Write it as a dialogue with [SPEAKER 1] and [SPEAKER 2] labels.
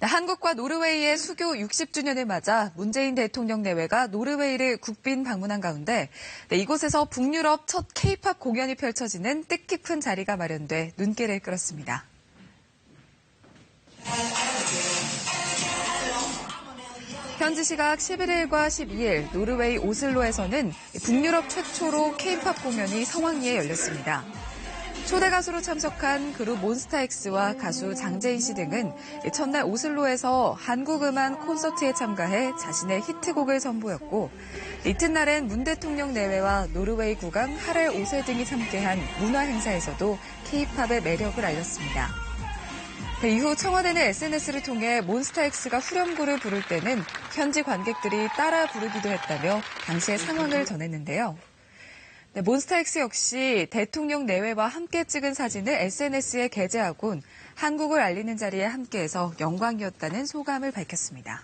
[SPEAKER 1] 네, 한국과 노르웨이의 수교 60주년을 맞아 문재인 대통령 내외가 노르웨이를 국빈 방문한 가운데 네, 이곳에서 북유럽 첫 K-팝 공연이 펼쳐지는 뜻깊은 자리가 마련돼 눈길을 끌었습니다. 현지 시각 11일과 12일 노르웨이 오슬로에서는 북유럽 최초로 K-팝 공연이 성황리에 열렸습니다. 초대 가수로 참석한 그룹 몬스타엑스와 가수 장재인 씨 등은 첫날 오슬로에서 한국 음악 콘서트에 참가해 자신의 히트곡을 선보였고 이튿날엔 문 대통령 내외와 노르웨이 국왕 하렐 5세 등이 참여한 문화 행사에서도 K-팝의 매력을 알렸습니다. 네, 이후 청와대는 SNS를 통해 몬스타엑스가 후렴구를 부를 때는 현지 관객들이 따라 부르기도 했다며 당시의 상황을 전했는데요. 네, 몬스타엑스 역시 대통령 내외와 함께 찍은 사진을 SNS에 게재하곤 한국을 알리는 자리에 함께해서 영광이었다는 소감을 밝혔습니다.